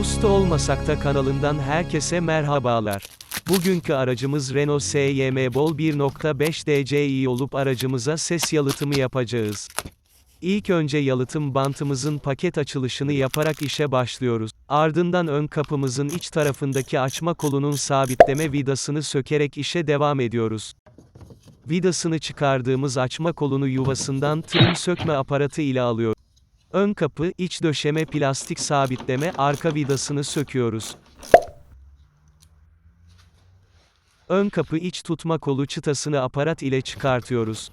Usta olmasak da kanalından herkese merhabalar. Bugünkü aracımız Renault SYM Bol 1.5 DCi olup aracımıza ses yalıtımı yapacağız. İlk önce yalıtım bantımızın paket açılışını yaparak işe başlıyoruz. Ardından ön kapımızın iç tarafındaki açma kolunun sabitleme vidasını sökerek işe devam ediyoruz. Vidasını çıkardığımız açma kolunu yuvasından trim sökme aparatı ile alıyor. Ön kapı, iç döşeme plastik sabitleme, arka vidasını söküyoruz. Ön kapı iç tutma kolu çıtasını aparat ile çıkartıyoruz.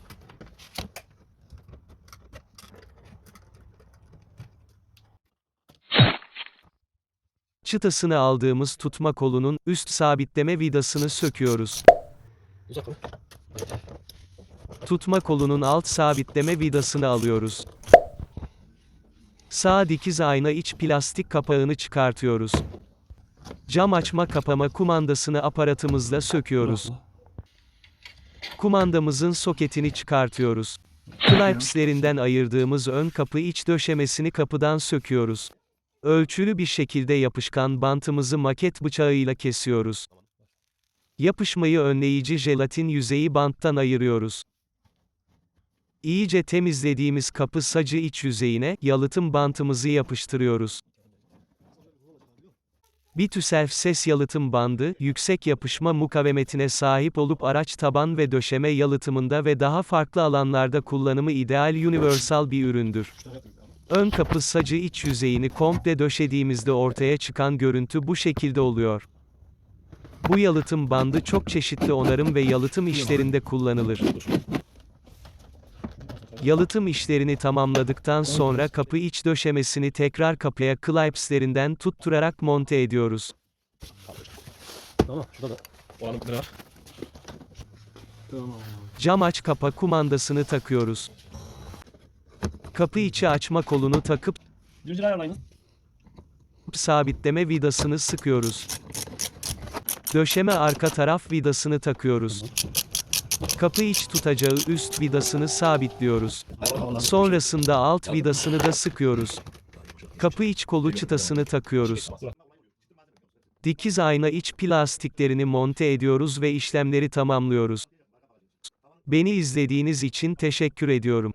Çıtasını aldığımız tutma kolunun üst sabitleme vidasını söküyoruz. Tutma kolunun alt sabitleme vidasını alıyoruz. Sağ dikiz ayna iç plastik kapağını çıkartıyoruz. Cam açma kapama kumandasını aparatımızla söküyoruz. Kumandamızın soketini çıkartıyoruz. Klipslerinden ayırdığımız ön kapı iç döşemesini kapıdan söküyoruz. Ölçülü bir şekilde yapışkan bantımızı maket bıçağıyla kesiyoruz. Yapışmayı önleyici jelatin yüzeyi banttan ayırıyoruz. İyice temizlediğimiz kapı sacı iç yüzeyine yalıtım bantımızı yapıştırıyoruz. Bitüself ses yalıtım bandı, yüksek yapışma mukavemetine sahip olup araç taban ve döşeme yalıtımında ve daha farklı alanlarda kullanımı ideal universal bir üründür. Ön kapı sacı iç yüzeyini komple döşediğimizde ortaya çıkan görüntü bu şekilde oluyor. Bu yalıtım bandı çok çeşitli onarım ve yalıtım işlerinde kullanılır. Yalıtım işlerini tamamladıktan sonra kapı iç döşemesini tekrar kapıya klipslerinden tutturarak monte ediyoruz. Tamam şurada da. O var? Tamam. Cam aç kapa kumandasını takıyoruz. Kapı içi açma kolunu takıp ayarlayın. sabitleme vidasını sıkıyoruz. Döşeme arka taraf vidasını takıyoruz. Kapı iç tutacağı üst vidasını sabitliyoruz. Sonrasında alt vidasını da sıkıyoruz. Kapı iç kolu çıtasını takıyoruz. Dikiz ayna iç plastiklerini monte ediyoruz ve işlemleri tamamlıyoruz. Beni izlediğiniz için teşekkür ediyorum.